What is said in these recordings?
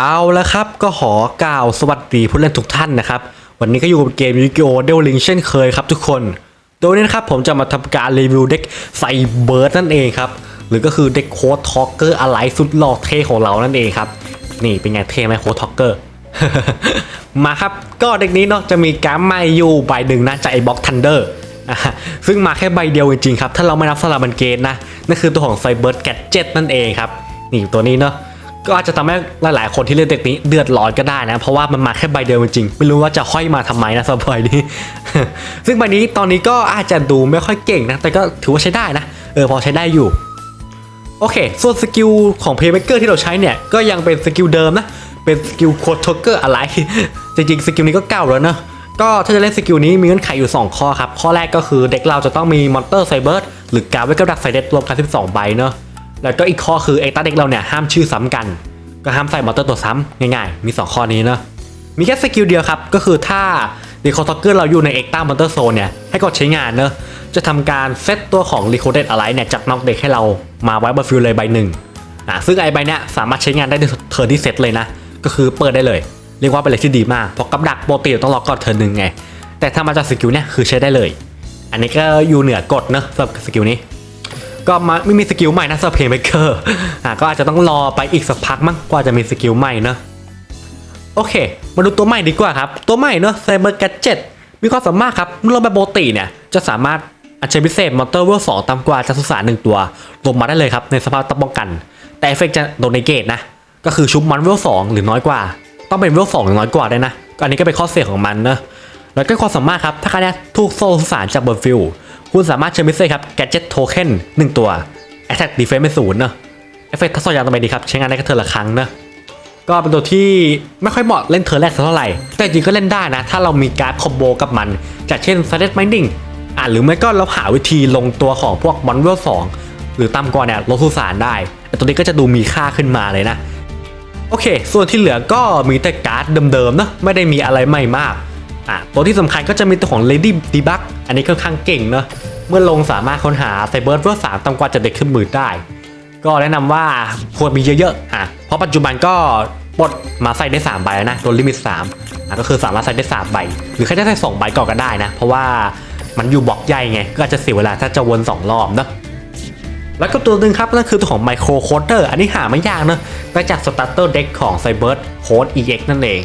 เอาละครับก็ขอกล่าวสวัสดีผู้เล่นทุกท่านนะครับ วันนี้ก็อยู่กับเกมยูกิโอเดลลิงเช่นเคยครับทุกคน โดยนี้นะครับผมจะมาทำการรีวิวเด็กไซเบิร์ดนั่นเองครับ หรือก็คือเด็กโค้ดทอกเกอร์อะไรสุดหล่อเท่ของเรานั่นเองครับ นี่เป็นไงเท่ไหมโค้ดทอกเกอร์มาครับก็เด็กนี้เนาะจะมีการ์ดม่อยู่ใบหนึ่งนะจากไอ้บ็อกทันเดอร์ซึ่งมาแค่ใบเดียวจริงๆครับ ถ้าเราไม่นับสลับมันเกนนะนั่นคือตัวของไซเบิร์ดแกดเจ็ตนั่นเองครับนี่ตัวนี้เนาะ ก็อาจจะทำให้หลายๆ คนที่เล่นเด็กนี้เดือดร้อนก็ได้นะ เพราะว่ามันมาแค่ใบเดียวจริงๆไม่รู้ว่าจะห้อยมาทำไมนะสบใบนี้ ซึ่งใบนี้ตอนนี้ก็อาจจะดูไม่ค่อยเก่งนะ แต่ก็ถือว่าใช้ได้นะ เออพอใช้ได้อยู่ โอเค ส่วนสกิลของ Playmaker ที่เราใช้เนี่ย ก็ยังเป็นสกิลเดิมนะ เป็นสกิลโคดทอกเกอร์อะไร จริงๆสกิลนี้ก็เก่าแล้วเนอะก็ถ้าจะเล่นสกิลนี้มีเงื่อนไขอยู่ 2 ข้อครับ ข้อแรกก็คือเด็กเราจะต้องมีมอนเตอร์ไซเบิร์ดหรือการไว้กับดักไซเด็ดรวมกัน12ใบเนอะ แล้วก็อีกข้อคือเอต้าเด็กเราเนี่ยห้ามชื่อซ้ำกัน ก็ห้ามใส่มอเตอร์ตัวซ้ำง่ายๆ มี 2 ข้อนี้เนอะมีแค่สกิลเดียวครับ ก็คือถ้าเดคอทอกเกอร์เราอยู่ในเอ็กต้ามอเตอร์โซนเนี่ยให้กดใช้งานเนอะจะทำการเซตตัวของ r e c o d e d อะไรเนี่ยจากนอกเด็กให้เรามาไว้บนฟิลเลยใบหนึ่งอะซึ่งไอใบเนี้ยสามารถใช้งานได้ในเทิร์นที่เซตเลยนะ ก็คือเปิดได้เลย เรียกว่าเป็นอะไรที่ดีมากเพราะกับดักปกติต้องรอก่อนเทิร์นหนึ่งไงแต่ถ้ามาจากสกิลเนี้ยคือใช้ได้เลย อันนี้ก็อยู่เหนือกฎเนอะสำหรับสกิลนี้ ก็มาไม่มีสกิลใหม่นะสำหรับเพย์เมเกอร์อะก็อาจจะต้องรอไปอีกสักพักมั้งกว่าจะมีสกิลใหม่เนอะโอเค มาดูตัวใหม่ดีกว่าครับ ตัวใหม่เนอะไซเบอร์แกจ็ตมีความสามารถครับเมื่อเราแบบปกติเนี่ยจะสามารถอัญเชิญพิเศษมอนเตอร์เวลสองต่ำกว่าจัตุสารหนึ่งตัวลงมาได้เลยครับในสภาพต้องป้องกัน แต่เอฟเฟกต์จะโดนในเกตนะ ก็คือชุบมันเวลสองหรือน้อยกว่า ต้องเป็นเวลสองหรือน้อยกว่าได้นะอันนี้ก็เป็นข้อเสียของมันเนะแล้วก็ความสามารถครับถ้าคะแนนถูกโซ่สารจากบนฟิล คุณสามารถเชิญพิสเศษครับ Gadget Token 1 ตัว Attack Defense เป็นศูนย์เนอะเอฟเฟกต์ทัศยางต่อไปดีครับ ใช้งานได้แค่เทอร์ละครั้งเนอะก็เป็นตัวที่ไม่ค่อยเหมาะเล่นเทอร์แรกสักเท่าไหร่ แต่จริงก็เล่นได้นะ ถ้าเรามีการ์ดคอมโบกับมัน จากเช่น s ซ d ด Minding อ่าหรือไม่ก็เราหาวิธีลงตัวของพวกมอนเวลสองหรือต่ำกว่าเนี่ยลดสุสานได้แต่ตัวนี้ก็จะดูมีค่าขึ้นมาเลยนะ โอเค ส่วนที่เหลือก็มีแต่การ์ดเดิมๆเนะไม่ได้มีอะไรใหม่มาก อะตัวที่สำคัญก็จะมีตัวของ Lady Debug อันนี้ค่อนข้างเก่งเนอะเมื่อลงสามารถค้นหาไซเบอร์เวอร์สามต่ำกว่าจะเด็กขึ้นมือได้ ก็แนะนำว่าควรมีเยอะๆอะเพราะปัจจุบันก็ปลดมาใส่ได้ 3 ใบแล้วนะตัวลิมิต3อะก็คือสามารถใส่ได้ 3 ใบ หรือแค่จะใส่2ใบก่อนก็ได้นะ เพราะว่ามันอยู่บล็อกใหญ่ไง ก็อาจจะเสียเวลาถ้าจะวน 2 รอบเนอะแล้วก็ตัวหนึ่งครับนั่นคือตัวของ Micro Coder อันนี้หาไม่ยากเนอะได้จาก Starter Deck ของ Cybert Code EX นั่นเอง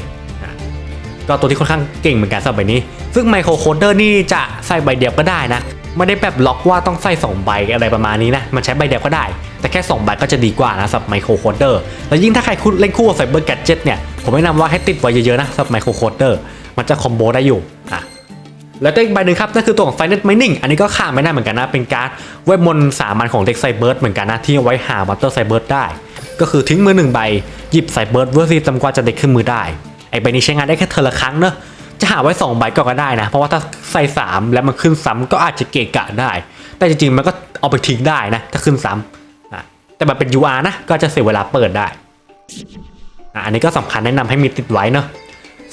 ก็ตัวที่ค่อนข้างเก่งเหมือนกันสำหรับใบนี้ ซึ่ง Micro Coder นี่จะใส่ใบเดียวก็ได้นะไม่ได้แบบล็อกว่าต้องใส่2ใบอะไรประมาณนี้นะ มันใช้ใบเดียวก็ได้ แต่แค่ 2 ใบก็จะดีกว่านะสำหรับ Micro Coder แล้วยิ่งถ้าใครคุณเล่นคู่กับ Cyber Gadget เนี่ย ผมแนะนำว่าให้ติดไว้เยอะๆนะสำหรับ Micro Coder มันจะคอมโบได้อยู่อะแล้วอีกใบหนึ่งครับนั่นคือตัวของ Finite Mining อันนี้ก็ขาดไม่ได้เหมือนกันนะ เป็นการ์ดเวทมนต์สามัญของเด็กไซเบิร์ดเหมือนกันนะ ที่เอาไว้หามอนเตอร์ไซเบิร์ดได้ ก็คือทิ้งมือหนึ่งใบหยิบไซเบิร์ดเวอร์ซีจำกว่าจะเด็กขึ้นมือได้ ไอใบนี้ใช้งานได้แค่เทอละครั้งเนอะจะหาไว้ 2 ใบก็ก็ได้นะ เพราะว่าถ้าใส่ 3 แล้วมันขึ้นซ้ำก็อาจจะเกะกะได้ แต่จริงๆมันก็เอาไปทิ้งได้นะ ถ้าขึ้นซ้ำอะแต่แบบเป็น UR นะ ก็จะเสียเวลาเปิดได้อันนี้ก็สำคัญแนะนำให้มีติดไว้เนอะ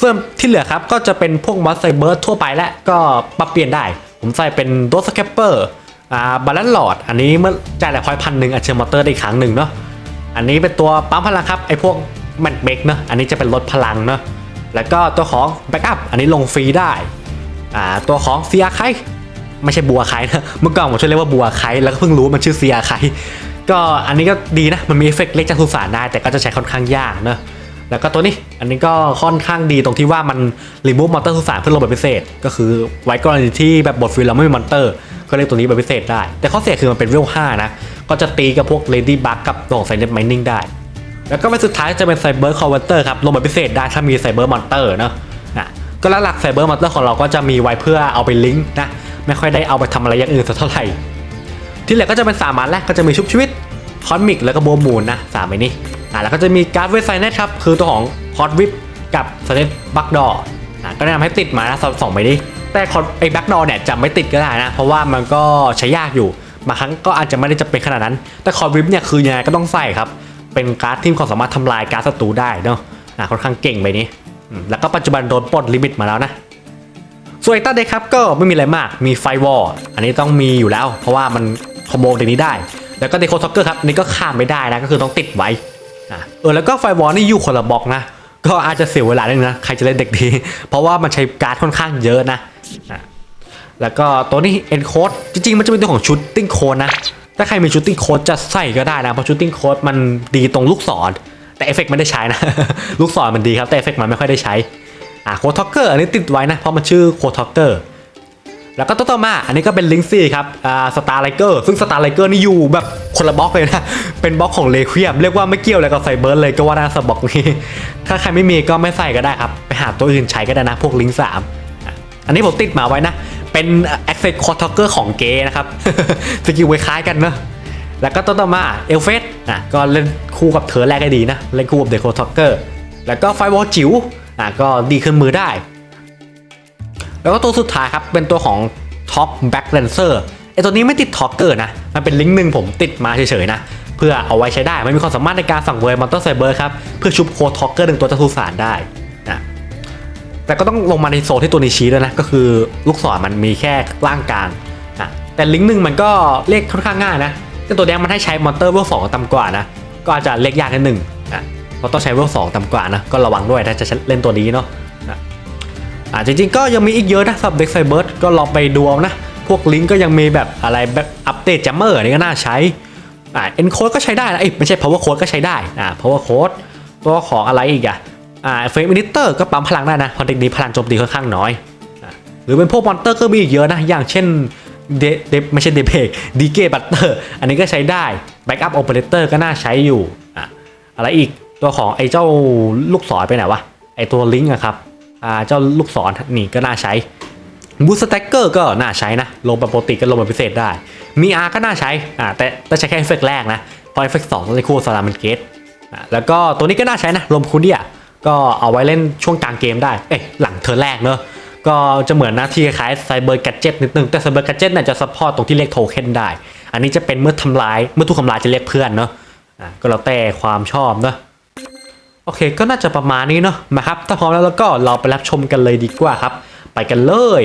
ส่วนที่เหลือครับก็จะเป็นพวกมอสไซเบิร์ดทั่วไปและก็ปรับเปลี่ยนได้ ผมใส่เป็นโดสแคปเปอร์อ่าบาลานซ์หลอด อันนี้เมื่อจ่ายหลายพอยพันหนึ่งอัดเชิญมอเตอร์ได้อีกครั้งหนึ่งเนาะอันนี้เป็นตัวปั๊มพลังครับไอพวกมนเบกเนาะอันนี้จะเป็นลดพลังเนาะแล้วก็ตัวของแบ็กอัพอันนี้ลงฟรีได้อ่าตัวของเซียไคไม่ใช่บัวไคนะเมื่อก่อนผมช่วยเรียกว่าบัวไคแล้วก็เพิ่งรู้มันชื่อเซียไคก็อันนี้ก็ดีนะมันมีเอฟเฟกต์เล็กจากสุสานได้แต่ก็จะใช้ค่อนข้างยากเนาะแล้วก็ตัวนี้อันนี้ก็ค่อนข้างดีตรงที่ว่ามันรีมูฟมอนเตอร์สุสานเพื่อลงแบบพิเศษ ก็คือไว้กรณีที่แบบบทฟิลเราไม่มีมอนเตอร์ ก็เรียกตัวนี้แบบพิเศษได้ แต่ข้อเสียคือมันเป็นเวล5นะก็จะตีกับพวก Lady Bug กับตัวของ Silent Mining ได้ แล้วก็เป็นสุดท้ายจะเป็น Cyber Converter ครับลงแบบพิเศษได้ถ้ามี Cyber Monster เนอะนะก็หลักๆ Cyber Monster ของเราก็จะมีไว้เพื่อเอาไปลิงก์นะไม่ค่อยได้เอาไปทำอะไรอย่างอื่นสักเท่าไหร่ที่เหลือก็จะเป็นสามันแรกก็จะมีชุบชีวิตคอนมิกแล้วก็โบมูนนะสามใบนี้อ่าแล้วก็จะมีการ์ดเวทไซเนตครับคือตัวของฮอตวิปกับสเนตบักดออ่าก็แนะนำให้ติดมานะสองใบนี้แต่คอไอ้บักดอเนี่ยจะไม่ติดก็ได้นะเพราะว่ามันก็ใช้ยากอยู่บางครั้งก็อาจจะไม่ได้จะเป็นขนาดนั้น แต่คอวิปเนี่ยคือยังไงก็ต้องใส่ครับ เป็นการ์ดที่มีความสามารถทำลายการ์ดศัตรูได้เนาะอ่าค่อนข้างเก่งใบนี้ แล้วก็ปัจจุบันโดนปลดลิมิตมาแล้วนะส่วนไอ้ต้าเด็กครับก็ไม่มีอะไรมากมีไฟวอลอันนี้ต้องมีอยู่แล้ว เพราะว่ามันคอมโบเด็กนี้ได้ แล้วก็เดโคท็อกเกอร์ครับนนี้ก็ข้ามไม่ได้นะก็คือต้องติดไว้อะเออแล้วก็ไฟวอลนี่อยู่คนละบล็อกนะก็อาจจะเสียเวลานิดนึงนะใครจะเล่นเด็กดี เพราะว่ามันใช้การ์ดค่อนข้างเยอะนะอะแล้วก็ตัวนี้ e n c o d e จริงๆ มันจะเป็นตัวของชุดติ้งโค e นะ ถ้าใครมีชุดติ้งโค e จะใส่ก็ได้นะ เพราะชุดติ้งโค e มันดีตรงลูกศร แต่เอฟเฟกต์ไม่ได้ใช้นะ ลูกศรมันดีครับ แต่เอฟเฟกต์มันไม่ค่อยได้ใช้อะโคท็อกเกอร์อันนี้ติดไว้นะ เพราะมันชื่อโคท็อกเกอร์แล้วก็ตัวต่อมาอันนี้ก็เป็นลิงซี่ครับอ่าสตาร์ไลเกอร์ซึ่งสตาร์ไลเกอร์นี่อยู่แบบคนละบล็อกเลยนะ เป็นบล็อกของเลเคียมเรียกว่าไม่เกี่ยวอะไรกับไซเบิร์นเลยก็ว่าได้สบล็อกนี้ ถ้าใครไม่มีก็ไม่ใส่ก็ได้ครับ ไปหาตัวอื่นใช้ก็ได้นะ พวกลิงสามอันนี้ผมติดมาไว้นะ เป็น Access c o t a l k e r ของเกนะครับ สกิลไว้คล้ายกันเนอะแล้วก็ตัวต่อมาเอลเฟสอะก็เล่นคู่กับเธอแรกได้ดีนะ เล่นคู่กับเดโคท็อกเกอร์แล้วก็ไฟวอลจิ๋วอะก็ดีขึ้นมือได้ แล้วก็ตัวสุดท้ายครับ เป็นตัวของท็อปแบ็กเลนเซอร์ไอตัวนี้ไม่ติดท็อกเกอร์นะ มันเป็นลิงก์หนึ่งผมติดมาเฉยๆนะ เพื่อเอาไว้ใช้ได้ มันมีความสามารถในการสั่งเวอร์มอนเตอร์ไซเบอร์ครับ เพื่อชุบโคท็อกเกอร์หนึ่งตัวจะทุสารได้ แต่ก็ต้องลงมาในโซนที่ตัวนี้ชี้ด้วยนะ ก็คือลูกศรมันมีแค่ล่างกลางนะแต่ลิงก์หนึ่งมันก็เลขค่อนข้างง่ายนะแต่ตัวแดงมันให้ใช้มอนเตอร์เวลสองต่ำกว่านะ ก็อาจจะเลขยากนิดหนึ่งนะเพราะต้องใช้เวลสองต่ำกว่านะ ก็ระวังด้วยถ้าจะเล่นตัวนี้เนาะนะอ่าจริงๆก็ยังมีอีกเยอะนะสำหรับเด็กไซเบิร์ดก็ลองไปดูเอานะ พวกลิงก์ก็ยังมีแบบอะไรแบบอัปเดตจัมเมอร์นี่ก็น่าใช้อ่าเอ็นโคดก็ใช้ได้นะเอ้ยไม่ใช่ power code ก็ใช้ได้อ่า power code ตัวของอะไรอีกอะ อ่าเฟรมินิเตอร์ก็ปั๊มพลังได้นะพราะเด็กนี้พลังโจมตีค่อนข้างน้อย หรือเป็นพวกมอนเตอร์ก็มีอีกเยอะนะ อย่างเช่นเดเดไม่ใช่เดเพกดีเกบัตเตอร์อันนี้ก็ใช้ได้แบ็กอัพโอเปอเรเตอร์ก็น่าใช้อยู่อะอะไรอีกตัวของไอ้เจ้าลูกศรไปไหนวะไอ้ตัวลิงก์อะครับอ่าเจ้าลูกศรนี่ก็น่าใช้บูสแต็กเกอร์ก็น่าใช้นะลงแบบปกติก็ลงแบบพิเศษได้ มีอาร์ก็น่าใช้อ่าแต่แต่ใช้แค่เอฟเฟกแรกนะพราะเอฟเฟกสองต้องใช้คู่สลามันเกตอ่าแล้วก็ตัวนี้ก็น่าใช้นะลมคูเดีย ก็เอาไว้เล่นช่วงกลางเกมได้ เอ้ยหลังเธอแรกเนอะก็จะเหมือนหน้าที่คล้ายไซเบอร์กัจเจ็ตนิดนึง แต่ไซเบอร์กัจเจ็ตเนี่ยจะซัพพอร์ตตรงที่เรียกโทเค็นได้ อันนี้จะเป็นเมื่อทำลายเมื่อถูกทำลายจะเรียกเพื่อนเนอะอ่าก็แล้วแต่ความชอบเนอะโอเคก็น่าจะประมาณนี้เนาะมาครับ ถ้าพร้อมแล้วแล้วก็เราไปรับชมกันเลยดีกว่าครับ ไปกันเลย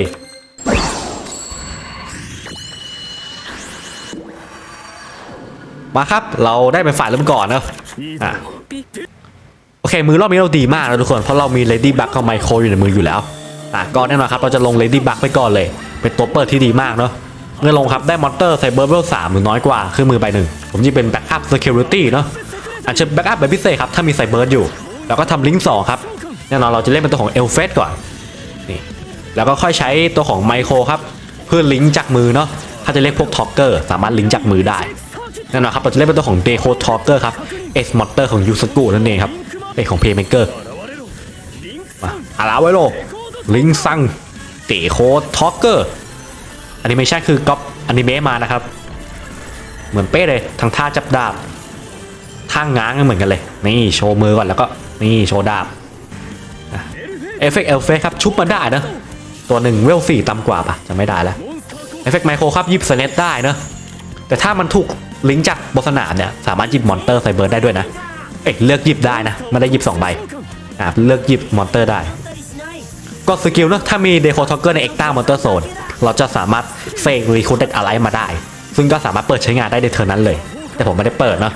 มาครับ เราได้เป็นฝ่ายเริ่มก่อนเนอะอะ อเคมือรอบนี้เราดีมากนะทุกคนเพราะเรามี Lady Bug กับไมโครอยู่ในมืออยู่แล้วอะก็แน่นอนครับเราจะลง Lady Bug ไปก่อนเลย เป็นตัวเปิดที่ดีมากเนาะเมื่อลงครับได้มอนเตอร์ไซเบอร์เวลสามหรือน้อยกว่าขึ้นมือไปหนึ่งผมจะเป็น Backup Security เนาะอาจจะแบ็กอัพแบบพิเศษครับถ้ามีไซเบิร์ดอยู่ แล้วก็ทำลิงก์สองครับแน่นอนเราจะเล่นเป็นตัวของเอลเฟสก่อนนี่แล้วก็ค่อยใช้ตัวของไมโครครับเพื่อลิงก์จากมือเนาะถ้าจะเรียกพวกท็อกเกอร์สามารถลิงก์จากมือได้แน่นอนครับเราจะเล่นเป็นตัวของเดโคท็อกเกอร์ครับเอสมอเตอร์ของยูสกุนั่นเองครับ เป็นของเพย์เมเกอร์มาอาราไวโลลิงซังเดโคท็อกเกอร์แอนิเมชันคือก๊อปอนิเมะมานะครับ เหมือนเป๊ะเลยทั้งท่าจับดาบท่างง้างก็เหมือนกันเลย นี่โชว์มือก่อนแล้วก็ นี่โชว์ดาบอะเอฟเฟกต์เอลเฟกครับชุบมาได้นะ ตัวหนึ่งเวลสี่ต่ำกว่าปะจะไม่ได้แล้วเอฟเฟกต์ไมโครครับหยิบสเนตได้เนอะแต่ถ้ามันถูกลิงก์จากบนสนามเนี่ย สามารถหยิบมอนเตอร์ไซเบิร์ดได้ด้วยนะ เอ๊ะเลือกหยิบได้นะไม่ได้หยิบสองใบอะเลือกหยิบมอนเตอร์ได้ ก็สกิลเนะถ้ามีเดโคท็อกเกอร์ในเอ็กต้ามอนเตอร์โซนเราจะสามารถเฟกรีคูดเด็ดอะไรมาได้ ซึ่งก็สามารถเปิดใช้งานได้ในเทอร์นั้นเลย แต่ผมไม่ได้เปิดเนาะ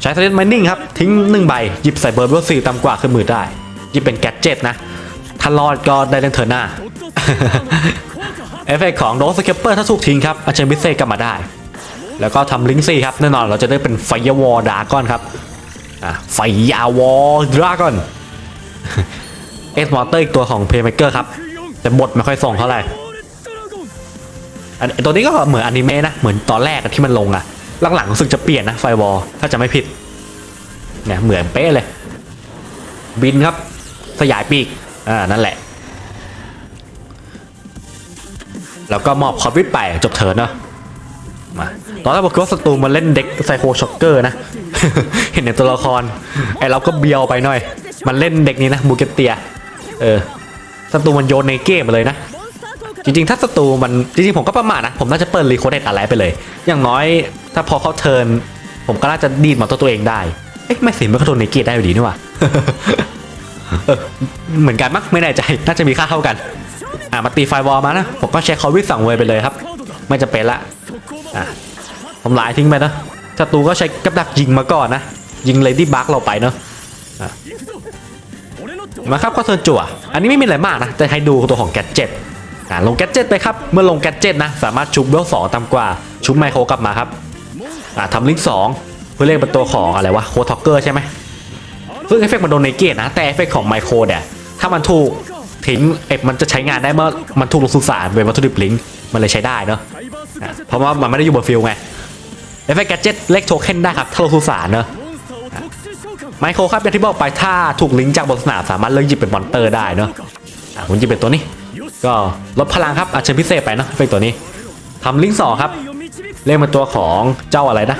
ใช้สเลนไมนิ่งครับ ทิ้งหนึ่งใบหยิบใส่เบิร์ดเวอร์สี่ต่ำกว่าขึ้นมือได้หยิบเป็นแกดเจ็ตนะ ถ้ารอดก็ได้เล่นเทอร์หน้าเอฟเฟกต์ของโดสเคปเปอร์ถ้าถูกทิ้งครับอาเชนพิเศษกลับมาได้ แล้วก็ทำลิงก์ซี่ครับแน่นอนเราจะได้เป็นไฟวอร์ดากอนครับ อะไฟยาวอร์ดากอนเอสมอเตอร์อีกตัวของเพย์เมเกอร์ครับ แต่บทไม่ค่อยส่งเท่าไหร่อันไอตัวนี้ก็เหมือนอนิเมะนะ เหมือนตอนแรกที่มันลงอะหลังๆรู้สึกจะเปลี่ยนนะไฟวอลถ้าจะไม่ผิดเนี่ยเหมือนเป๊ะเลย บินครับ สยายปีก อ่า นั่นแหละ แล้วก็มอบคอมพิวไปจบเทินเนาะมาตอนแรกบอกว่าศัตรูมันเล่นเด็กไซโคช็อกเกอร์นะ เห็นในตัวละคร ไอเราก็เบียวไปหน่อย มันเล่นเด็กนี้นะบูเกตเตีย เออศัตรูมันโยนในเกมมาเลยนะ จริงๆ ถ้าศัตรูมันจริงๆ ผมก็ประมาทนะ ผมน่าจะเปิดรีโคเดตอะไรไปเลย อย่างน้อยถ้าพอเขาเทิร์นผมก็น่าจะดีดมาตัวตัวเองได้ เอ๊ะไม่สิมันก็โดนในเกตได้อยู่ดีนี่หว่าเออเหมือนกันมั้งไม่แน่ใจ น่าจะมีค่าเท่ากัน อะมาตีไฟวอลมานะ ผมก็ใช้คอวิสสั่งเวยไปเลยครับ ไม่จะเป็นละ อะทำลายทิ้งไปนะ ศัตรูก็ใช้กับดักยิงมาก่อนนะ ยิงเลดี้บักเราไปเนาะอะมาครับก็เทิร์นจั่ว อันนี้ไม่มีอะไรมากนะแต่ให้ดูตัวของแกดเจ็ตลงแกดเจ็ตไปครับ เมื่อลงแกดเจ็ตนะ สามารถชุบเวลสองต่ำกว่า ชุบไมโครกลับมาครับทำลิงก์สองเพื่อเรียกเป็นตัวของอะไรวะโคท็อกเกอร์ใช่ไหมซึ่งเอฟเฟกต์มันโดนในเกตนะ แต่เอฟเฟกต์ของไมโครเนี่ยถ้ามันถูกทิ้งเอฟมันจะใช้งานได้เมื่อมันถูกลงสุสานเป็นวัตถุดิบลิงก์มันเลยใช้ได้เนาะอะเพราะว่ามันไม่ได้อยู่บนฟิลไง เอฟเฟกต์แกจ็ตเล็กโทเค็นได้ครับถ้าลงสุสานเนาะไมโครครับอย่างที่บอกไปถ้าถูกลิงก์จากบนสนามสามารถเลือกหยิบเป็นมอนเตอร์ได้เนาะอะผมหยิบเป็นตัวนี้ ก็ลดพลังครับอาจจะพิเศษไปเนาะเอฟเฟกต์ตัวนี้ทำลิงก์สองครับเรียกเป็นตัวของเจ้าอะไรนะ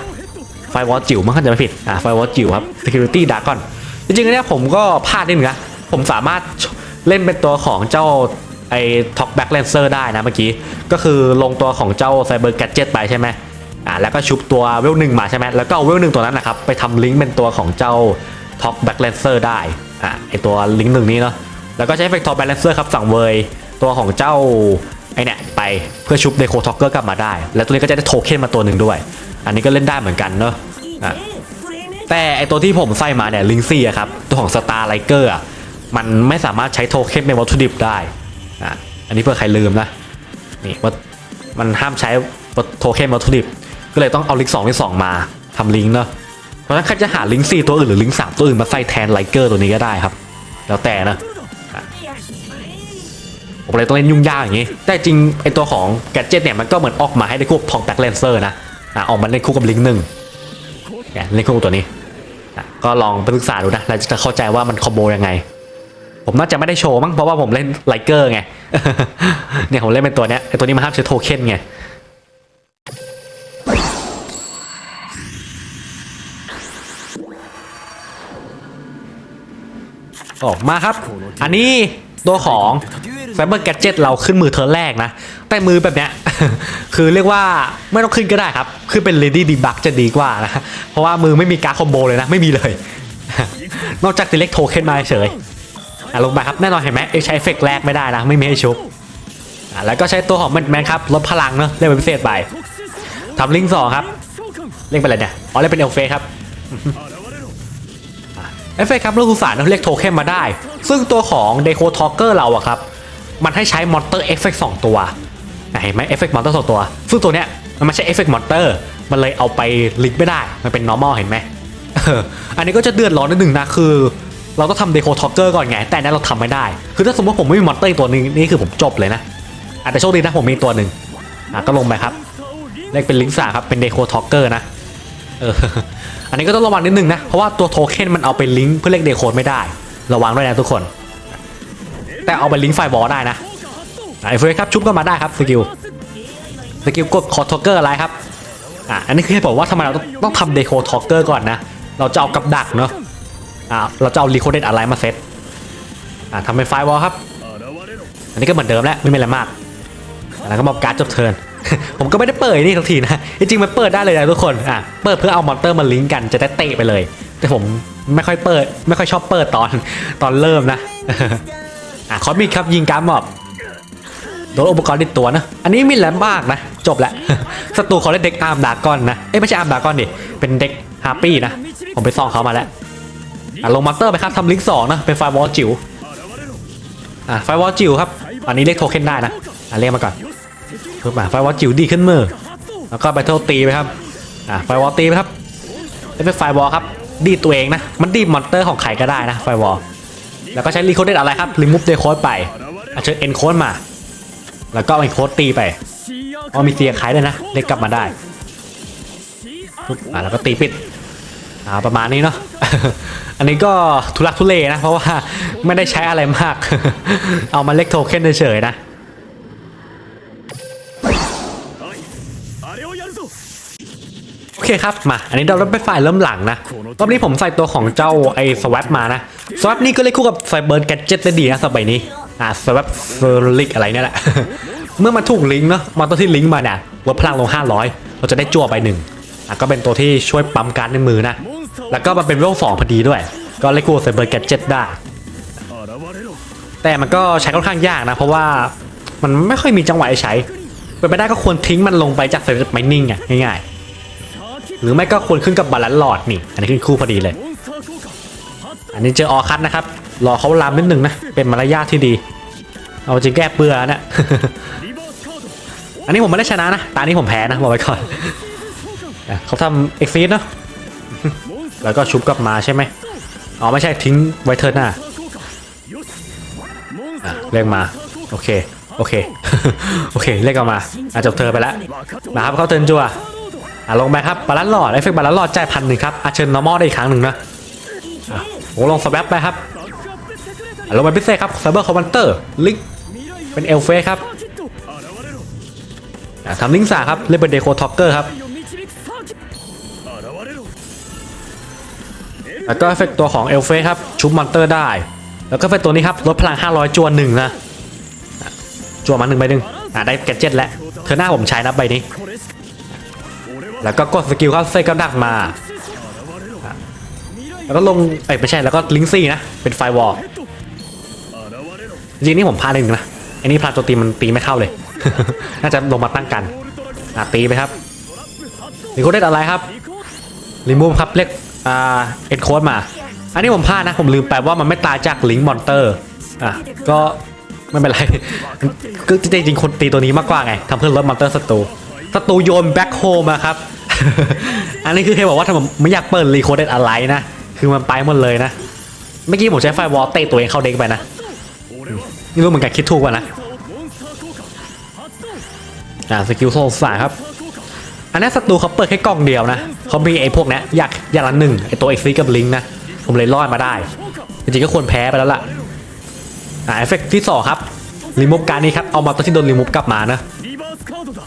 ไฟวอลจิ๋วมั้งถ้าจะไม่ผิดอ่าไฟวอลจิ๋วครับ Security Dragon จริงๆเนี้ยผมก็พลาดนิดนึงนะผมสามารถเล่นเป็นตัวของเจ้าไอ้ท็อกแบ็กแลนเซอร์ได้นะเมื่อกี้ ก็คือลงตัวของเจ้าไซเบอร์แกจเจ็ตไปใช่ไหม อ่าแล้วก็ชุบตัวเวลหนึ่งมาใช่ไหมแล้วก็เอาเวลหนึ่งตัวนั้นนะครับไปทำลิงก์เป็นตัวของเจ้าท็อกแบ็กแลนเซอร์ได้อ่าไอตัวลิงก์หนึ่งนี้เนาะแล้วก็ใช้เฟกท็อกแบ็กแลนเซอร์ครับสั่งเวยตัวของเจ้าไอเนี่ยไปเพื่อชุบเดโคท็อกเกอร์กลับมาได้ แล้วตัวนี้ก็จะได้โทเค็นมาตัวหนึ่งด้วย อันนี้ก็เล่นได้เหมือนกันเนาะอะแต่ไอตัวที่ผมใส่มาเนี่ยลิงซี่อะครับตัวของสตาร์ไลเกอร์อะมันไม่สามารถใช้โทเค็นเป็นวัตถุดิบได้อะอันนี้เพื่อใครลืมนะนี่ว่ามันห้ามใช้โทเค็นวัตถุดิบ ก็เลยต้องเอาลิงก์สองลิงก์สองมาทำลิงก์เนาะเพราะฉะนั้นใครจะหาลิงก์สี่ตัวอื่นหรือลิงก์สามตัวอื่นมาใส่แทนไลเกอร์ตัวนี้ก็ได้ครับ แล้วแต่นะผมเลยต้องเล่นยุ่งยากอย่างนี้ แต่จริงไอตัวของแกดเจ็ตเนี่ยมันก็เหมือนออกมาให้ได้คู่กับทองแบ็กเลนเซอร์นะอะออกมาเล่นคู่กับลิงก์หนึ่งเนี่ยเล่นคู่ตัวนี้ก็ลองไปศึกษาดูนะเราจะเข้าใจว่ามันคอมโบยังไง ผมน่าจะไม่ได้โชว์มั้งเพราะว่าผมเล่นไลเกอร์ไงเนี่ยผมเล่นเป็นตัวเนี้ยไอตัวนี้มันห้ามใช้โทเค็นไง ออกมาครับ อันนี้ตัวของไซเบอร์แกจิตเราขึ้นมือเธอแรกนะ แต่มือแบบเนี้ย คือเรียกว่าไม่ต้องขึ้นก็ได้ครับ ขึ้นเป็น Lady Debug จะดีกว่านะ เพราะว่ามือไม่มีการดคอมโบเลยนะ ไม่มีเลย นอกจาก Select Token มาเฉยอะลงไปครับ แน่นอนเห็นไหมเอ้ยใช้เอฟเฟกต์แรกไม่ได้นะ ไม่มีให้ชุบอะแล้วก็ใช้ตัวของแมนแมนครับลดพลังเนอะเล่นเป็นพิเศษไปทำลิงก์สองครับ เล่นเป็นอะไรเนี่ย อ๋อเล่นเป็นเอลเฟครับ เอฟเฟกต์ครับลูกสุสานเราเรียกโทเค็นมาได้ ซึ่งตัวของเดโคทอ k เกอร์เราอะครับ มันให้ใช้มอนเตอร์เอฟเฟกต์สองตัวเห็นไหมเอฟเฟกต์มอนเตอร์สองตัว ซึ่งตัวเนี้ยมันไม่ใช่เอฟเฟกต์มอนเตอร์มันเลยเอาไปลิงก์ไม่ได้ มันเป็น normal เห็นไหมอันนี้ก็จะเดือดร้อนนิดหนึ่งนะคือ เราต้องทำเดโคทอ k เกอร์ก่อนไง แต่นั้นเราทำไม่ได้ คือถ้าสมมติผมไม่มีมอนเตอร์ตัวหนึงนี่คือผมจบเลยนะอาจจะโชคดีนะผมมีตัวหนึ่งอะก็ลงไปครับเลขเป็นลิงก์สาครับเป็นเดโคทอ k เกอร์นะ เออ อันนี้ก็ต้องระวังนิดนึงนะ เพราะว่าตัวโทเค็นมันเอาไปลิงก์เพื่อเรียกเดโคดไม่ได้ ระวังด้วยนะทุกคน แต่เอาไปลิงก์ไฟบอลได้นะไอเฟรครับชุบก็มาได้ครับสกิล สกิลกดคอทอกเกอร์อะไรครับ อะ อันนี้คือให้บอกว่าทำไมเราต้องต้องทำเดโคทอกเกอร์ก่อนนะ เราจะเอากับดักเนาะ อ่า เราจะเอารีโคเดตอะไรมาเซต อ่าทำเป็นไฟบอลครับ อันนี้ก็เหมือนเดิมแหละไม่มีอะไรมากแล้วก็มอบการ์ดจบเทิร์น ผมก็ไม่ได้เปิดนี่ทักทีนะจริงๆมันเปิดได้เลยนะทุกคนอะเปิดเพื่อเอามอนเตอร์มาลิงก์กันจะได้เตะไปเลย แต่ผมไม่ค่อยเปิด ไม่ค่อยชอบเปิดตอนตอนเริ่มนะอะคอมิกครับยิงการ์ดมอบโดนอุปกรณ์ติดตัวนะ อันนี้มีแหลมมากนะ จบแล้วศัตรูเขาเล่นเด็กอาร์มดากอนนะ เอ้ยไม่ใช่อาร์มดากอนดิ เป็นเด็กฮาร์ปี้นะ ผมไปซ่องเขามาแล้วอะลงมอนเตอร์ไปครับทำลิงก์สองนะ เป็นไฟวอลจิ๋วอะไฟวอลจิ๋วครับ อันนี้เรียกโทเค็นได้นะ อะเรียกมาก่อน เพิ่มมาไฟวอลจิ๋วดีขึ้นมือ แล้วก็ไปเทลตีไปครับ อ่าไฟวอลตีไปครับเป็นไฟวอลครับ ดีตัวเองนะ มันดีมอนเตอร์ของใครก็ได้นะไฟวอลแล้วก็ใช้รีโคดเดตอะไรครับรีมูฟเดโคดไปเชิญเอ็นโคดมา แล้วก็เอ็นโคดตีไปอ๋อมีเสียคล้ายด้วยนะเล็กกลับมาได้อ่าแล้วก็ตีปิดอ่าประมาณนี้เนาะอันนี้ก็ทุลักทุเลนะ เพราะว่าไม่ได้ใช้อะไรมาก เอามาเล็กโทเค็นเฉยๆนะ โอเคครับ มา อันนี้เราเริ่มไปฝ่ายเริ่มหลังนะ รอบนี้ผมใส่ตัวของเจ้าไอ้สวัปมานะ สวัปนี่ก็เลยคู่กับไฟเบิร์นแกจ็ตได้ดีนะสมัยนี้ อ่าสวัปเฟอร์ลิกอะไรเนี่ยแหละ เมื่อมันถูกลิงก์เนาะมาตัวที่ลิงก์มาเนี่ยลดพลังลง 500 เราจะได้จั่วไปหนึ่งอะก็เป็นตัวที่ช่วยปั๊มการในมือนะ แล้วก็มันเป็นเวลสองพอดีด้วย ก็เลยคู่ไฟเบิร์นแกจ็ตได้ แต่มันก็ใช้ค่อนข้างยากนะ เพราะว่ามันไม่ค่อยมีจังหวะใช้เป็นไปได้ก็ควรทิ้งมันลงไปจากเซอร์ไมนิ่งอะง่ายๆ หรือไม่ก็ควรขึ้นกับบาลานซ์หลอดนี่ อันนี้ขึ้นคู่พอดีเลย อันนี้เจอออคัทนะครับ รอเขาลามนิดนึงนะ เป็นมารยาทที่ดี เอาจริงแก้เปื้อนะอันนี้ผมไม่ได้ชนะนะ ตานี้ผมแพ้นะบอกไว้ก่อน เขาทำเอ็กซีดเนาะ แล้วก็ชุบกลับมาใช่ไหมอ๋อไม่ใช่ทิ้งไว้เทิร์นหน้าอะเรียกมา โอเค โอเค โอเค เรียกเอามาอะจบเธอไปแล้ว มาครับเข้าเทิร์นจัว อะลงไปครับบาลานซ์หลอดเอฟเฟกต์บาลานซ์หลอดจ่ายพันหนึ่งครับอาเชิญนอร์มอลได้อีกครั้งหนึ่งนะโอ้ลงสแวปไปครับอะลงไปพิเศษครับไซเบอร์คอมมานเตอร์ลิงเป็นเอลเฟสครับอะทำลิงสาครับเล่นเป็นเดโคท็อกเกอร์ครับแล้วก็เอฟเฟกต์ตัวของเอลเฟสครับชุบมอนเตอร์ได้ แล้วก็เอฟเฟกต์ตัวนี้ครับลดพลัง 500 จวนหนึ่งนะจวนมาหนึ่งใบหนึ่งอะได้แกดเจ็ตแล้วเธอหน้าผมใช้นะใบนี้ แล้วก็กดสกิลครับเซกดักมาอะแล้วก็ลงเอ้ยไม่ใช่แล้วก็ลิงซี่นะ เป็นไฟวอลจริงๆนี่ผมพลาดเองนะอันนี้พลาดตัวตีมันตีไม่เข้าเลย น่าจะลงมาตั้งกันอะตีไปครับนี่เขาได้อะไรครับรีมูฟครับเรียกอ่าเอ็นโคดมา อันนี้ผมพลาดนะ ผมลืมไปว่ามันไม่ตายจากลิงก์มอนเตอร์อะก็ไม่เป็นไรก็จริงๆคนตีตัวนี้มากกว่าไงทำเพื่อลดมอนเตอร์ศัตรู ศัตรูโยนแบ็คโฮมาครับ อันนี้คือเคบอกว่าถ้าผมไม่อยากเปิดรีโคเดอะไรนะ คือมันไปหมดเลยนะ เมื่อกี้ผมใช้ไฟวอลเตะตัวเองเข้าเด็กไปนะไม่รู้เหมือนกันคิดถูกป่ะนะ อ่าสกิลโซลสาครับ อันนี้ศัตรูเขาเปิดแค่กล่องเดียวนะเขามีไอ้พวกนี้อยากอย่างละหนึ่งไอ้ตัวเอ็กซิกับลิงนะ ผมเลยรอดมาได้ จริงๆก็ควรแพ้ไปแล้วล่ะ อ่าเอฟเฟกต์ที่สองครับรีมูฟการนี้ครับ เอามาตัวที่โดนรีมูฟกลับมานะ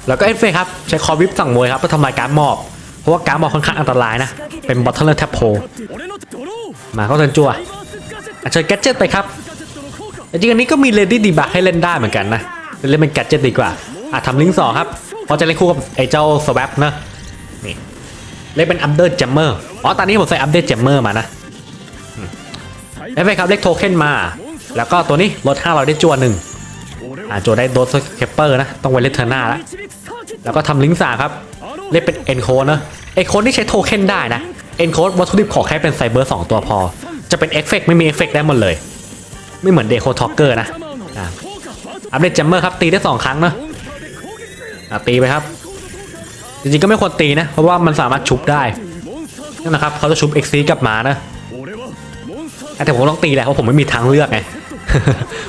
แล้วก็เอฟเฟย์ครับ ใช้คอวิปสั่งมวยครับเพื่อทำลายการดมอบ เพราะว่าการดมอบค่อนข้างอันตรายนะ เป็นบอทเทิลแทบโพมาเข้าเทินจัวอะเชิญแกดเจ็ตไปครับจริงๆอันนี้ก็มีเลดี้ดีบักให้เล่นได้เหมือนกันนะเล่นเป็นแกดเจ็ตดีกว่าอะทำลิงก์สองครับเพราะจะเล่นคู่กับไอ้เจ้าสว a ปนะนี่เล่นเป็นอั d เดอร์ a จมเมอร์อ๋อตอนนี้ผมใส่อั d เดอร์ a จมเมอร์มานะเอฟเฟย์ครับเล็กโทเค็นมา แล้วก็ตัวนี้ลด500ได้จวนหนึ่งอ่าจวได้โดสเคปเปอร์นะต้องไว้เล่นเทอร์หน้าแล้ว แล้วก็ทำลิงก์สาครับเล่นเป็นเอ็นโคนะเอ็นโคนี่ใช้โทเค็นได้นะเอ็นโคดวัตถุดิบขอแค่เป็นไซเบอร์ 2 ตัวพอ จะเป็นเอฟเฟกต์ไม่มีเอฟเฟกต์ได้หมดเลย ไม่เหมือนเดโคท็อกเกอร์นะอัปเดตจัมเมอร์ครับ ตีได้สองครั้งนะอะตีไปครับ จริงๆก็ไม่ควรตีนะ เพราะว่ามันสามารถชุบได้นั่นนะครับเขาจะชุบเอ็กซีกลับมานะแต่ผมต้องตีแหละเพราะผมไม่มีทางเลือกไง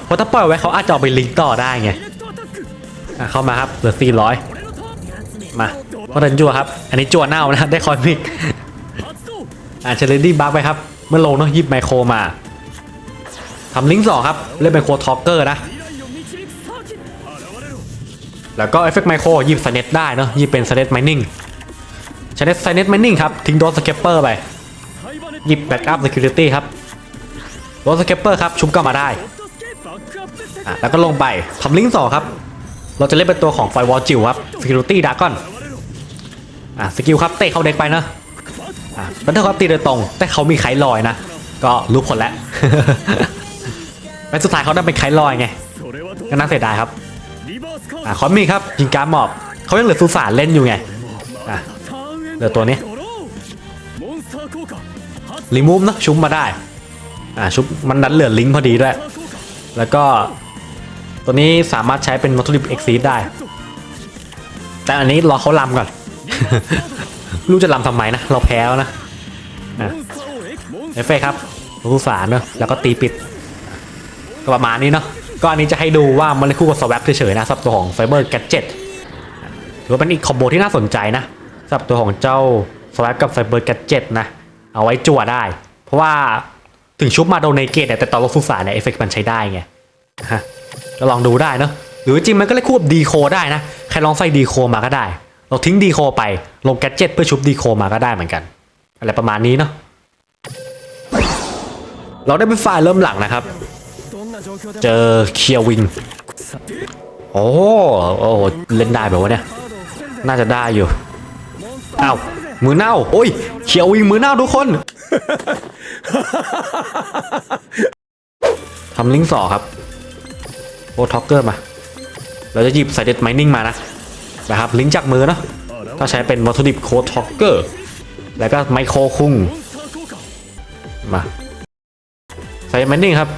เพราะถ้าปล่อยไว้เขาอาจจะเอาไปลิงก์ต่อได้ไงเข้ามาครับเหลือ400 มาพอเดินจัวครับ อันนี้จัวเน่านะได้คอยมิกอ่าเชลลี่บักไปครับ เมื่อลงเนาะหยิบไมโครมาทำลิงก์สองครับ เล่นเป็นโคท็อกเกอร์นะ แล้วก็เอฟเฟกต์ไมโครหยิบสเน็ตได้เนาะหยิบเป็นสเน็ตไมนิ่งสเน็ตสเน็ตไมนิ่งครับ ทิ้งโดนสเก็ปเปอร์ไปหยิบแบ็กอัพ security ครับโดนสเก็ปเปอร์ครับ ชุบกลับมาได้แล้วก็ลงไปทำลิงก์สองครับ เราจะเล่นเป็นตัวของไฟวอลจิ๋วครับ security ดากอนอะสกิลครับเตะเข้าเด็กไปนะอะแล้วถ้าเขาตีโดยตรง แต่เขามีไขลอยนะ ก็รู้ผลแล้วและสุดท้ายเขาได้เป็นไขลอยไงก็น่าเสียดายครับอะคอมมี่ครับยิงการดหมอบเขายังเหลือสุสานเล่นอยู่ไงอะเหลือตัวนี้รีมูฟนะชุบมาได้อะชุบมันดันเหลือลิงพอดีด้วย แล้วก็ ตัวนี้สามารถใช้เป็นวัตถุดิบเอ็กซีได้ แต่อันนี้รอเขาลำก่อน รู้จะลำทำไมนะ เราแพ้แล้วนะเอฟเฟครับสุสานเนอะแล้วก็ตีปิด ก็ประมาณนี้เนาะก็อันนี้จะให้ดูว่ามันเล่นคู่กับสวัปเฉยๆนะสำหรับตัวของไฟเบอร์แกจ็ตถือว่าเป็นอีกคอมโบที่น่าสนใจนะสำหรับตัวของเจ้าสวัปกับไฟเบอร์แกจ็ตนะเอาไว้จั่วได้ เพราะว่าถึงชุบมาโดนในเกตแต่ตอนลบสุสานเนี่ยเอฟเฟกมันใช้ได้ไง ก็ลองดูได้เนาะหรือจริงมันก็เล่นคู่กับดีโคได้นะ ใครลองใส่ดีโคมาก็ได้ เราทิ้งดีโคไปลงแกจ็ตเพื่อชุบดีโคมาก็ได้เหมือนกัน อะไรประมาณนี้เนาะเราได้เป็นฝ่ายเริ่มหลังนะครับ เจอเคียวิงโอ้โอ้โหเล่นได้แบบว่าเนี่ย น่าจะได้อยู่อ้าวมือเน่า โอ้ยเคียววิงมือเน่าทุกคนทำลิงสอครับ โบท็อกเกอร์มา เราจะหยิบใส่เด็ดไมนิ่งมานะนะครับลิงจากมือเนาะถ้าใช้เป็นวัตถุดิบโคท็อกเกอร์ แล้วก็ไมโครคุงมาใส่ไมนิ่งครับ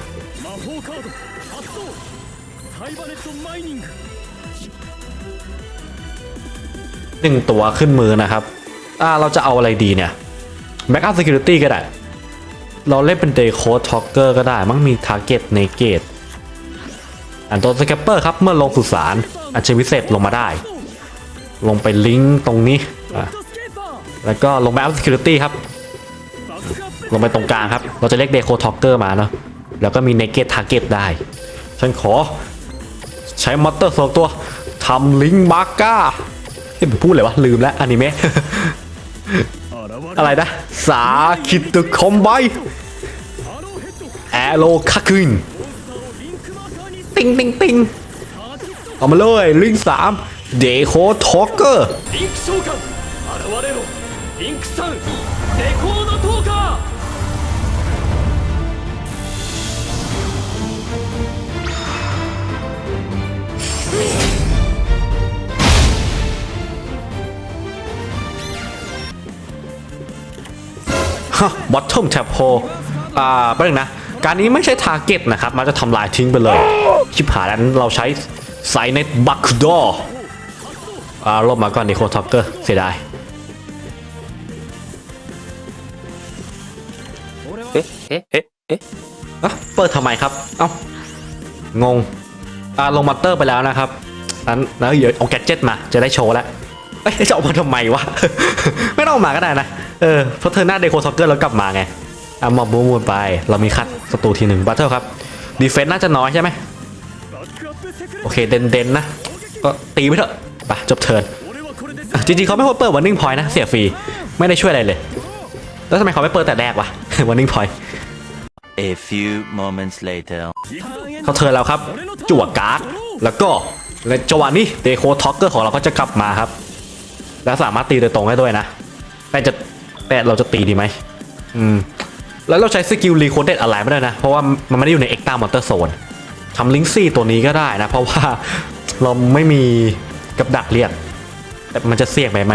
หนึ่งตัวขึ้นมือนะครับอาเราจะเอาอะไรดีเนี่ย Back up Security ก็ได้ เราเล่นเป็น Day Code Talker ก็ได้ มั่งมีทาร์เก็ตในเกต อันตัวสแคปเปอร์ครับเมื่อลงสุสานอัจฉริเศษลงมาได้ ลงไปลิงก์ตรงนี้แล้วก็ลงไปอัพสกิลิตี้ครับ ลงไปตรงกลางครับ เราจะเรียกเดโคท็อกเกอร์มาเนาะแล้วก็มีเนเกตทาร์เก็ตได้ ฉันขอใช้มอเตอร์สองตัวทำลิงก์มาร์ก้าเฮ้ยพูดเลยวะ ลืมแล้วอนิเมะอะไรนะ สาคิดตุคอมไบแอโรคักคืน ติงติงติงเอามาเลยลิงสามเดโคทอกเกอร์ฮะบอททอมแท็บโฮอ่าแป๊บนึงนะ การนี้ไม่ใช่ทาร์เก็ตนะครับ มันจะทำลายทิ้งไปเลย ชิบหายแล้วเราใช้ไซเน็ตบัคดออ่าลบมาก่อนเดโคทอกเกอร์เสียดายเอ๊ะเอ๊ะเอ๊ะเอ๊ะอะเปิดทำไมครับ เอ้างงอ่าลงมัตเตอร์ไปแล้วนะครับนั้นแล้วเดี๋ยวเอาแกดเจ็ตมาจะได้โชว์แล้วเอ้ยจะเอามาทำไมวะ ไม่ต้องเอามาก็ได้นะ เออเพราะเธอหน้าเดโคซ็อกเกอร์แล้วกลับมาไงเอามาบูมๆไป เรามีคัด ศัตรูทีหนึ่งบัตเทิลครับดีเฟนต์น่าจะน้อยใช่ไหมโอเคเด่นเดนนะ ก็ตีไปเถอะไปจบเทิร์นจริงๆเขาไม่ควรเปิดวันนิ่งพอยนะ เสียฟรี ไม่ได้ช่วยอะไรเลย แล้วทำไมเขาไม่เปิดแต่แรกวะวันนิ่งพอย A few moments later เขาเทิร์นแล้วครับ จั่วการ์ดแล้วก็ในจังหวะนี้เดโคท็อกเกอร์ของเราก็จะกลับมาครับ และสามารถตีโดยตรงได้ด้วยนะแต่จะแต่เราจะตีดีไหมอืม แล้วเราใช้สกิลรีโคเดตอะไรไม่ได้นะ เพราะว่ามันไม่ได้อยู่ในเอ็กต a ามอนเตอร์โซนทำลิงซี่ตัวนี้ก็ได้นะ เพราะว่าเราไม่มีกับดักเรียกแต่มันจะเสี่ยงไปไหม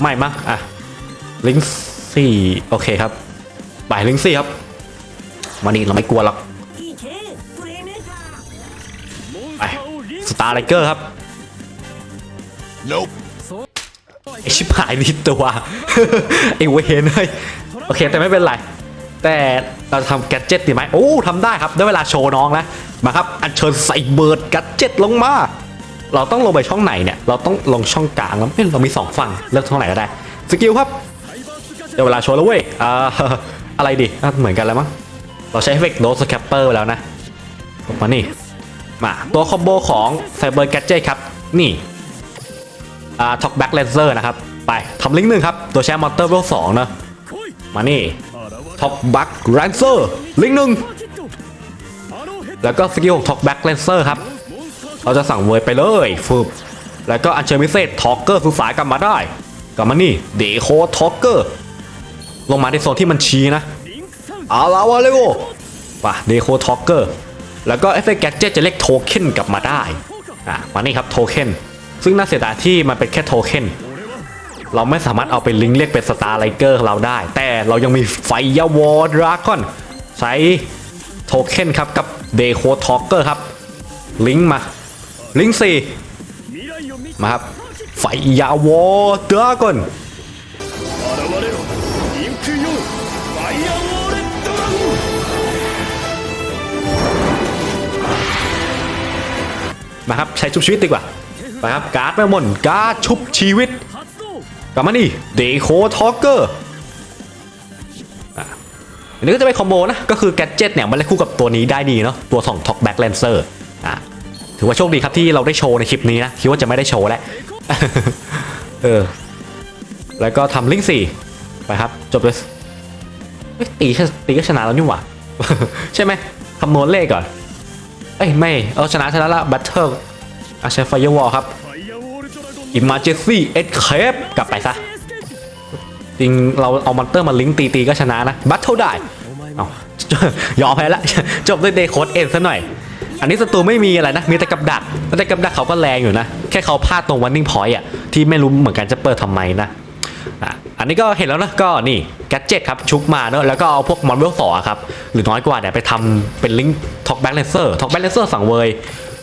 ไม่มั้งอะลิงซี่โอเคครับไปลิงซี่ครับ มานี่เราไม่กลัวหรอกไปสตาร์ไลเกอร์ครับ Nope. ไอชิบหายนิดตัวไอเวนเฮ้ย โอเคแต่ไม่เป็นไร แต่เราจะทำแกจ็ตดีไหมโอ้ทำได้ครับได้เวลาโชว์น้องแล้วมาครับอัญเชิญใส่เบิร์ดแกจ็ตลงมา เราต้องลงไปช่องไหนเนี่ยเราต้องลงช่องกลางแล้วเอ้ยเรามีสองฝั่งเลือกช่องไหนก็ได้สกิลครับได้เวลาโชว์แล้วเว้ยอ่าอะไรดีเหมือนกันแล้วมั้งเราใช้เอฟเฟกต์โดสแคปเปอร์ไปแล้วนะมานี่มาตัวคอมโบของไซเบอร์แกจ็ตครับนี่อ่าท็อกแบ็กเลนเซอร์นะครับไปทำลิงก์หนึ่งครับตัวแชมป์มอนเตอร์เวลสองเนอะ มานี่ท็อกแบ็กแรนเซอร์ลิงหนึ่งแล้วก็สกิลของท็อกแบ็กแรนเซอร์ครับ เราจะสั่งเวยไปเลยฟืบแล้วก็อัญเชิญมิเศษท็อกเกอร์สุสายกลับมาได้ กลับมานี่เดโคท็อกเกอร์ลงมาในโซนที่มันชี้นะอาลาวาเลโกป่ะเดโคท็อกเกอร์แล้วก็เอฟเฟกต์แกจเจจะเล็กโทเค็นกลับมาได้อะมานี่ครับโทเค็นซึ่งน่าเสียดายที่มันเป็นแค่โทเค็น เราไม่สามารถเอาไปลิงเรียกเป็นสตาร์ไลเกอร์เราได้ แต่เรายังมีไฟยาวอร์ดราก้อนใช้โทเค็นครับกับเดโคทอกเกอร์ครับ ลิงมา ลิงก์สี่มาครับ ไฟยาวอร์ดราก้อนมาครับ ใช้ชุบชีวิตดีกว่ามาครับการ์ดแม่มนการ์ดชุบชีวิต กลับมานี่เดโคทอกเกอร์อันนี้ก็จะเป็นคอมโบนะ ก็คือแกดเจิตเนี่ยมันเล่นคู่กับตัวนี้ได้ดีเนาะตัวสองท็อกแบ็กแลนเซอร์อะถือว่าโชคดีครับที่เราได้โชว์ในคลิปนี้นะ คิดว่าจะไม่ได้โชว์แล้วเออ แล้วก็ทำลิงก์สี่ไปครับ จบเลยตีตีก็ชนะแล้วนี่หว่า ใช่ไหมคำนวณเลขก่อน เอ้ย ไม่ เออชนะชนะละบัตเทิลอาใช้ไฟเยอร์วอลครับ อิมมาเจซี่เอ็ดเคปกลับไปซะ จริงเราเอามอนเตอร์มาลิงก์ตีตีๆก็ชนะนะ บัตเทิลได้เอายอมแพ้ละ จบด้วยเดโคดเอ็นซะหน่อย อันนี้ศัตรูไม่มีอะไรนะ มีแต่กับดักแต่กับดักเขาก็แรงอยู่นะ แค่เขาพลาดตรงวันนิ่งพอยต์อะ ที่ไม่รู้เหมือนกันจะเปิดทำไมนะอันนี้ก็เห็นแล้วนะก็นี่แกจเจ็ตครับชุบมาเนอะแล้วก็เอาพวกมอนเวลสอครับหรือน้อยกว่าเนี่ยไปทำเป็นลิงก์ท็อกแบ็กเลเซอร์ท็อกแบ็กเลเซอร์สั่งเวย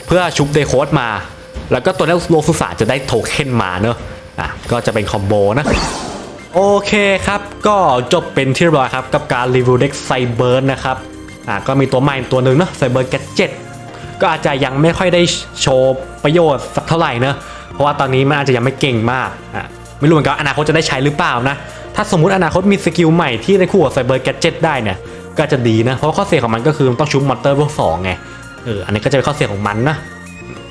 เพื่อชุบเดโคดมา แล้วก็ตัวนี้โลฟุสาจะได้โทเค็นมาเนอะอะก็จะเป็นคอมโบนะโอเคครับ ก็จบเป็นที่เรียบร้อยครับ กับการรีวิวเด็กไซเบิร์นนะครับอะก็มีตัวใหม่ตัวหนึ่งเนอะไซเบิร์นแกจเจ็ตก็อาจจะยังไม่ค่อยได้โชว์ประโยชน์สักเท่าไหร่เนอะเพราะว่าตอนนี้มันอาจจะยังไม่เก่งมากอะไม่รู้เหมือนกันอนาคตจะได้ใช้หรือเปล่านะ ถ้าสมมุติอนาคตมีสกิลใหม่ที่ในคู่กับไซเบิร์นแกจเจ็ตได้เนี่ยก็จะดีนะ เพราะข้อเสียของมันก็คือต้องชุบมอนเตอร์พวกสองไงเอออันนี้ก็จะเป็นข้อเสียของมันนะ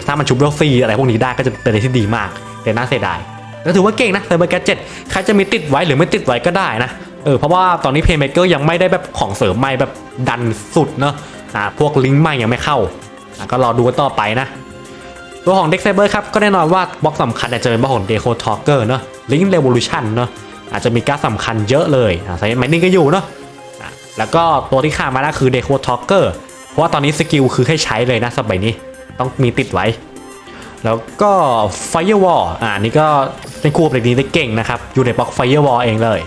ถ้ามันชุบเวลซีอะไรพวกนี้ได้ก็จะเป็นอะไรที่ดีมาก แต่น่าเสียดายก็ถือว่าเก่งนะเซอร์เบอร์แกจ็ตใครจะมีติดไว้หรือไม่ติดไว้ก็ได้นะเออเพราะว่าตอนนี้เพย์เมเกอร์ยังไม่ได้แบบของเสริมใหม่แบบดันสุดเนอะอ่าพวกลิงก์ใหม่ยังไม่เข้าอะก็รอดูกันต่อไปนะ ตัวของเด็กไซเบอร์ครับก็แน่นอนว่าบล็อกสำคัญจะเป็นบล็อกของเดโคทอ k เกอร์เนอะลิงก์เรว o ลูชันเนอะอาจจะมีการสำคัญเยอะเลยอะใส่ไมนิ่งก็อยู่เนอะอะแล้วก็ตัวที่ข้าดมาได้วคือเดโคทอ k เกอร์เพราะว่าตอนนี้สกิลคือให้ใช้เลยนะสมัยนี้ ต้องมีติดไว้ แล้วก็ Firewall อ่าอันนี่ก็เป็นคู่กับเด็กนี้ได้เก่งนะครับ อยู่ในบล็อก Firewall เองเลย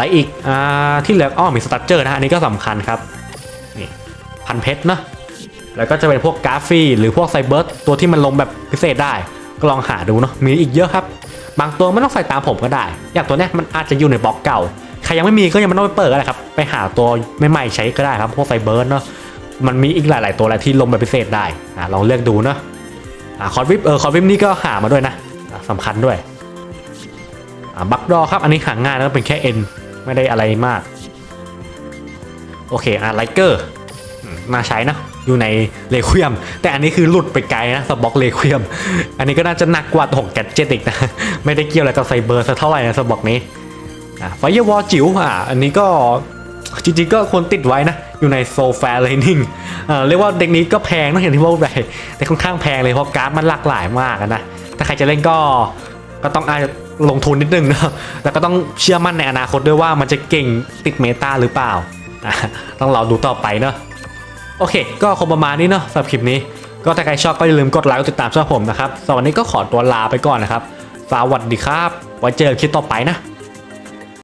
อะอีกอ่าที่เหลืออ้อมีสตัตเจอร์นะอันนี้ก็สำคัญครับนี่พันเพชรเนะแล้วก็จะเป็นพวกกราฟีหรือพวกไซเบิร์ตตัวที่มันลงแบบพิเศษได้ ก็ลองหาดูเนาะมีอีกเยอะครับ บางตัวไม่ต้องใส่ตามผมก็ได้ อย่างตัวเนี้ยมันอาจจะอยู่ในบล็อกเก่า ใครยังไม่มีก็ยังไม่ต้องไปเปิดก็ได้ครับ ไปหาตัวใหม่ๆใช้ก็ได้ครับ พวกไซเบิร์ตเนาะ มันมีอีกหลาย ๆ ตัวแหละที่ลงแบบพิเศษได้อ่าลองเลือกดูเนาะอ่าคอร์วิปเออคอร์วิปนี่ก็หามาด้วยนะอ่าสำคัญด้วยอ่าบักดอครับอันนี้หาง่ายแล้วเป็นแค่เอ็นไม่ได้อะไรมาก โอเคอ่าไลเกอร์มาใช้นะอยู่ในเลควียม แต่อันนี้คือหลุดไปไกลนะสบ็อกเลควียม อันนี้ก็น่าจะหนักกว่าของแกดเจติกนะ ไม่ได้เกี่ยวอะไรกับไซเบอร์สักเท่าไหร่นะสบ็อกนี้ไฟเยอร์วอลจิ๋วอ่าอันนี้ก็จริงๆก็ควรติดไว้นะ อยู่ในโซฟาเลนิ่งเรียกว่าเด็กนี้ก็แพงนะอย่างที่พูดไปแต่ค่อนข้างแพงเลยเพราะการ์ดมันหลากหลายมากนะถ้าใครจะเล่นก็ก็ต้องอาลงทุนนิดนึงนะแล้วก็ต้องเชื่อมั่นในอนาคตด้วยว่ามันจะเก่งติดเมตาหรือเปล่าอะต้องเรอดูต่อไปเนาะโอเค ก็คงประมาณนี้เนาะสำหรับคลิปนี้ ก็ถ้าใครชอบก็อย่าลืมกดไลค์กดติดตามช่องผมนะครับสำหรับวันนี้ก็ขอตัวลาไปก่อนนะครับสวัสดีครับไว้เจอกันคลิปต่อไปนะ